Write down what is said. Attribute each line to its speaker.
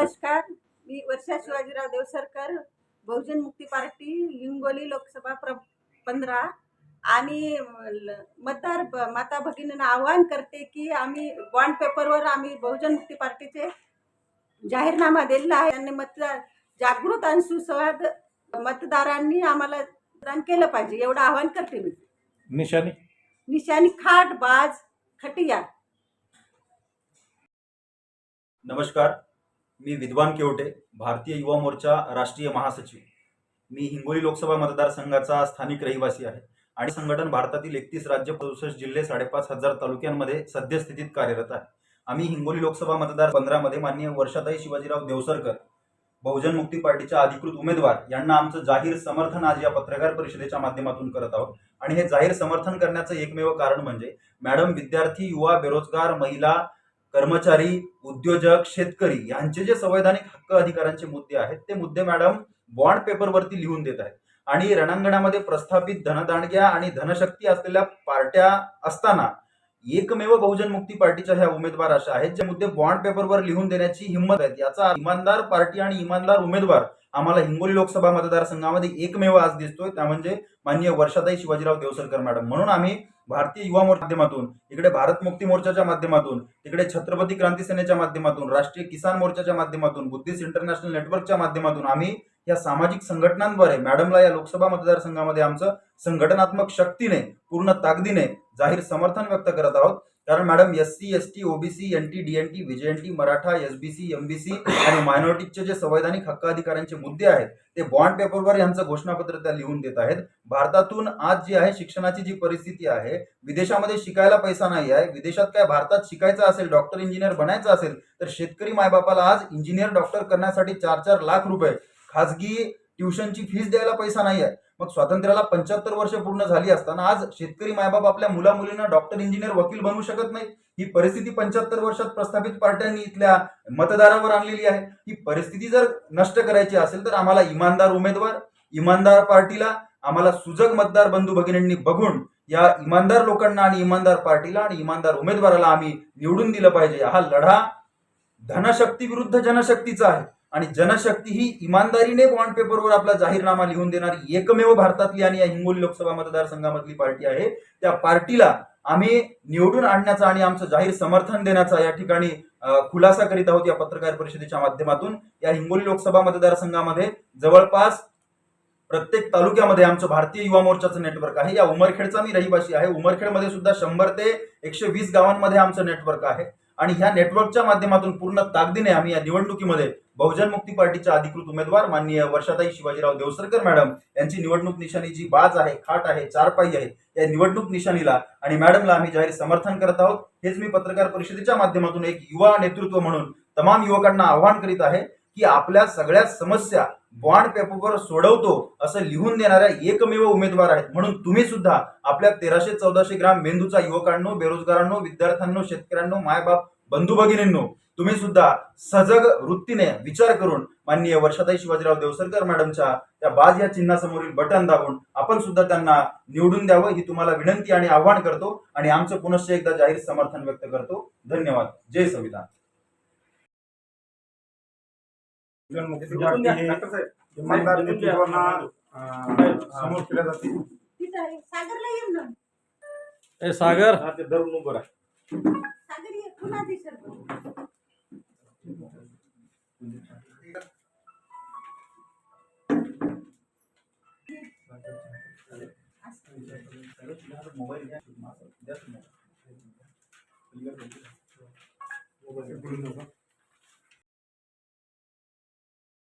Speaker 1: नमस्कार. मी वर्षा शिवाजीराव देवसरकर बहुजन मुक्ती पार्टी लिंगोली लोकसभा प्र पंधरा. आणि मतदार माता भगिनींना आवाहन करते की आम्ही बॉन्ड पेपरवर आम्ही बहुजन मुक्ती पार्टीचे जाहीरनामा दिलेला आहे. आणि मतदार जागृत आणि सुसंवाद मतदारांनी आम्हाला मतदान केलं पाहिजे. एवढं आवाहन करते मी.
Speaker 2: निशाणी.
Speaker 1: निशाणी खाट बाज खटिया.
Speaker 3: नमस्कार. मी विद्वान केवटे भारतीय युवा मोर्चा राष्ट्रीय महासचिव. मी हिंगोली लोकसभा मतदारसंघाचा स्थानिक रहिवासी आहे आणि संघटन भारतातील एकतीस राज्य चौसष्ट जिल्हे साडेपाच हजार तालुक्यांमध्ये सद्यस्थितीत कार्यरत आहे. आम्ही हिंगोली लोकसभा मतदार पंधरामध्ये माननीय वर्षाताई शिवाजीराव देवसरकर बहुजन मुक्ती पार्टीच्या अधिकृत उमेदवार यांना आमचं जाहीर समर्थन आज या पत्रकार परिषदेच्या माध्यमातून करत आहोत. आणि हे जाहीर समर्थन करण्याचं एकमेव कारण म्हणजे मॅडम विद्यार्थी युवा बेरोजगार महिला कर्मचारी उद्योजक शेतकरी यांचे जे संवैधानिक हक्क अधिकारांचे मुद्दे आहेत ते मुद्दे मॅडम बॉन्ड पेपरवरती लिहून देत आहेत. आणि रणांगणामध्ये प्रस्थापित धनदांडग्या आणि धनशक्ती असलेल्या पार्ट्या असताना एकमेव बहुजन मुक्ती पार्टीच्या ह्या उमेदवार अशा आहेत जे मुद्दे बॉन्ड पेपरवर लिहून देण्याची हिंमत आहेत. याचा इमानदार पार्टी आणि इमानदार उमेदवार आम्हाला हिंगोली लोकसभा मतदारसंघामध्ये एकमेव आज दिसतोय. त्या म्हणजे माननीय वर्षाताई शिवाजीराव देवसरकर मॅडम म्हणून आम्ही भारतीय युवा माध्यमातून इकडे भारत मुक्ती मोर्चाच्या माध्यमातून तिकडे छत्रपती क्रांती सेनेच्या माध्यमातून राष्ट्रीय किसान मोर्चाच्या माध्यमातून बुद्धिस्ट इंटरनॅशनल नेटवर्कच्या माध्यमातून आम्ही या सामाजिक संघटनांद्वारे मॅडमला या लोकसभा मतदारसंघामध्ये आमचं संघटनात्मक शक्तीने पूर्ण ताकदीने जाहीर समर्थन व्यक्त करत आहोत. कारण madam S C S T OBC N T D N T V N T Maratha S B C M B C आणि मायनॉरिटीचे जे संवैधानिक हक्क अधिकारांचे मुद्दे आहेत ते बॉन्ड पेपरवर यांचं घोषणापत्र त्या लिहून देत आहेत. भारतातून आज जी आहे शिक्षणाची जी परिस्थिती आहे विदेशामध्ये शिकायला पैसा नाही आहे विदेशात काय भारतात शिकायचं असेल डॉक्टर इंजिनियर बनायचं असेल तर शेतकरी मायबापाला आज इंजिनियर डॉक्टर करण्यासाठी चार चार लाख रुपये. खाजगी ट्युशनची फीस द्यायला पैसा नाही आहे मग स्वातंत्र्याला पंच्याहत्तर वर्ष पूर्ण झाली असताना आज शेतकरी मायबाप आपल्या मुला मुलींना डॉक्टर इंजिनियर वकील बनवू शकत नाही ही परिस्थिती पंच्याहत्तर वर्षात प्रस्थापित पार्ट्यांनी इथल्या मतदारावर आणलेली आहे. ही परिस्थिती जर नष्ट करायची असेल तर आम्हाला इमानदार उमेदवार इमानदार पार्टीला आम्हाला सुजग मतदार बंधू भगिनींनी बघून या इमानदार लोकांना आणि इमानदार पार्टीला आणि इमानदार उमेदवाराला आम्ही निवडून दिलं पाहिजे. हा लढा धनशक्ती विरुद्ध जनशक्तीचा आहे. आणि जनशक्ती ही इमानदारीने बॉन्ड पेपरवर आपला जाहीरनामा लिहून देणारी एकमेव भारतातली आणि या हिंगोली लोकसभा मतदारसंघामधली पार्टी आहे. त्या पार्टीला आम्ही निवडून आणण्याचा आणि आमचं जाहीर समर्थन देण्याचा या ठिकाणी खुलासा करीत आहोत या पत्रकार परिषदेच्या माध्यमातून. या हिंगोली लोकसभा मतदारसंघामध्ये जवळपास प्रत्येक तालुक्यामध्ये आमचं भारतीय युवा मोर्चाचं नेटवर्क आहे. या उमरखेडचा मी रहिवासी आहे. उमरखेडमध्ये सुद्धा शंभर ते एकशे वीस गावांमध्ये आमचं नेटवर्क आहे. आणि ह्या नेटवर्कच्या माध्यमातून पूर्ण ताकदीने आम्ही या निवडणुकीमध्ये बहुजन मुक्ती पार्टीच्या अधिकृत उमेदवार माननीय वर्षाताई शिवाजीराव देवसरकर मॅडम यांची निवडणूक निशाणी जी बाज आहे खाट आहे चारपाई आहे या निवडणूक निशाणीला आणि मॅडमला आम्ही जाहीर समर्थन करत आहोत. हेच मी पत्रकार परिषदेच्या माध्यमातून एक युवा नेतृत्व म्हणून तमाम युवकांना आवाहन करीत आहे. की आपल्या सगळ्या समस्या बॉन्ड पेपरवर सोडवतो असं लिहून देणाऱ्या एकमेव उमेदवार आहेत. म्हणून तुम्ही सुद्धा आपल्या तेराशे चौदाशे ग्राम मेंदूचा युवकांनो बेरोजगारांनो विद्यार्थ्यांनो शेतकऱ्यांनो मायबाप बंधू भगिनींनो तुम्ही सुद्धा सजग वृत्तीने विचार करून माननीय वर्षाताई शिवाजीराव देवसरकर मॅडमच्या त्या बाज या चिन्हासमोरील बटन दाबून आपण सुद्धा त्यांना निवडून द्यावं ही तुम्हाला विनंती आणि आव्हान करतो आणि आमचं पुनश्च एकदा जाहीर समर्थन व्यक्त करतो. धन्यवाद. जय संविधान.
Speaker 2: इमानदार नेतृत्वांना अं, समोर केल्या जातील सागर.
Speaker 1: सागर ये. पुन्हा दिसत